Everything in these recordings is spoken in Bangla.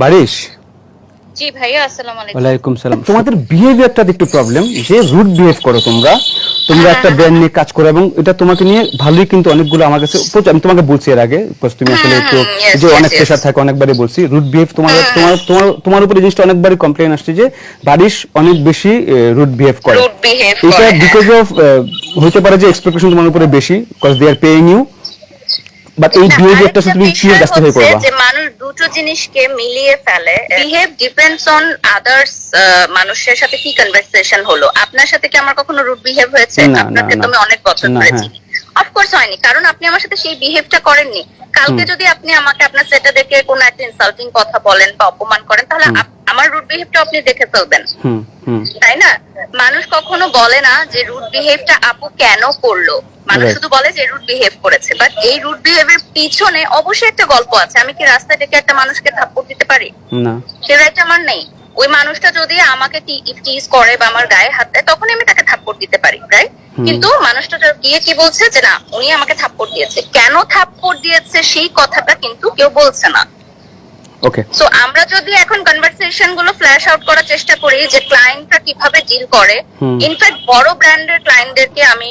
বারিশ? জি ভাইয়া আসসালামু আলাইকুম। ওয়ালাইকুম সালাম। তোমাদের বিহেভিয়ারটা একটু প্রবলেম যে রুট বিহেভ করো তোমরা তোমরা একটা ব্র্যান্ড নিয়ে কাজ করো এবং এটা তোমাকে নিয়ে ভালোই কিন্তু অনেকগুলো আমার কাছে আমি তোমাকে বলছি এর আগে তুমি আসলে একটু যে অনেক. প্রেশার থাকে অনেকবারই বলছি। রুট বিহেভ তোমার তোমার তোমার তোমার উপরে জিনিসটা অনেকবারই কমপ্লেন আসছে যে বারিশ অনেক বেশি রুট বিহেভ করে। এটা হ্যাঁ। বিকজ অফ হতে পারে যে এক্সপেকটেশন তোমার উপরে বেশি because they are paying you but এই বিহেভিয়ারটা তুমি কি জাস্টিফাই হচ্ছে করবা যে মানুষ দুটো জিনিসকে মিলিয়ে ফেলে বিহেভ ডিপেন্ডস অন আদার্স মানুষের সাথে কি কনভারসেশন হলো? আপনার সাথে কি আমার কখনো রুড বিহেভ হয়েছে? আপনাকে তো আমি অনেক বছর ধরে। চিনি অফকোর্স হয়নি কারণ আপনি আমার সাথে সেই বিহেভটা করেননি। কালকে যদি আপনি আমাকে আপনার সেটা দেখে কোনো একটা ইনসাল্টিং কথা বলেন বা অপমান করেন তাহলে আমার রুট বিহেভটা আপনি দেখে ফেলবেন। তাই না? মানুষ কখনো বলে না যে রুট বিহেভটা আপু কেন করল। মানুষ শুধু বলে যে রুট বিহেভ করেছে। বাট এই রুট বিহেভের পিছনে অবশ্যই একটা গল্প আছে। আমি কি রাস্তায় ডেকে একটা মানুষকে থাপ্পড় দিতে পারি? না। সে রাইট আমার নেই। ওই মানুষটা যদি আমাকে টিজ করে বা আমার গায়ে হাত দেয় তখন আমি তাকে থাপ্পড় দিতে পারি রাইট কিন্তু মানুষটা গিয়ে কি বলছে যে না উনি আমাকে থাপ্পড় দিয়েছে। কেন থাপ্পড় দিয়েছে সেই কথাটা কিন্তু কেউ বলছে না। ওকে সো আমরা যদি এখন কনভারসেশনগুলো ফ্ল্যাশ আউট করার চেষ্টা করি যে ক্লায়েন্টরা কীভাবে ডিল করে। ইনফ্যাক্ট বড় ব্র্যান্ডের ক্লায়েন্টদেরকে আমি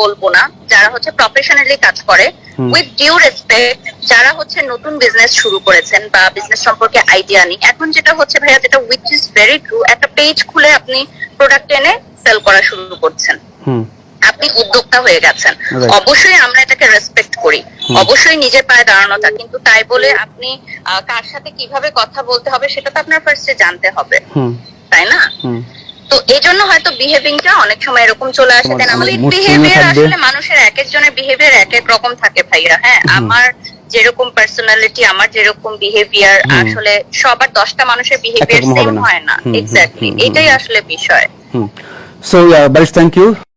বলব না। যারা হচ্ছে প্রফেশনালি কাজ করে। উইথ ডিউ রেসপেক্ট যারা হচ্ছে নতুন বিজনেস শুরু করেছেন বা বিজনেস সম্পর্কে আইডিয়া নেই। এখন যেটা হচ্ছে ভাইয়া যেটা উইচ ইজ ভেরি ট্রু একটা পেজ খুলে আপনি প্রোডাক্ট এনে সেল করা শুরু করছেন। আপনি উদ্যোক্তা হয়ে গেছেন। অবশ্যই আমরা এটাকে রেসপেক্ট অবশ্যই নিজের পায়ে দাঁড়ানোটা কিন্তু তাই বলে আপনি কার সাথে কীভাবে কথা বলতে হবে সেটা তো আপনার ফার্স্টে জানতে হবে। তাই না? তো এই জন্য হয়তো বিহেভিংটা অনেক সময় এরকম চলে আসে। দেন আমাদের বিহেভিয়ার আসলে মানুষের এক একজনের বিহেভিয়ার এক এক রকম থাকে ভাইয়া হ্যাঁ? আমার যেরকম পার্সোনালিটি আমার যেরকম বিহেভিয়ার আসলে সবার দশটা মানুষের বিহেভিয়ার সেম হয় না। এক্স্যাক্টলি এটাই আসলে বিষয়। So বারিশ thank you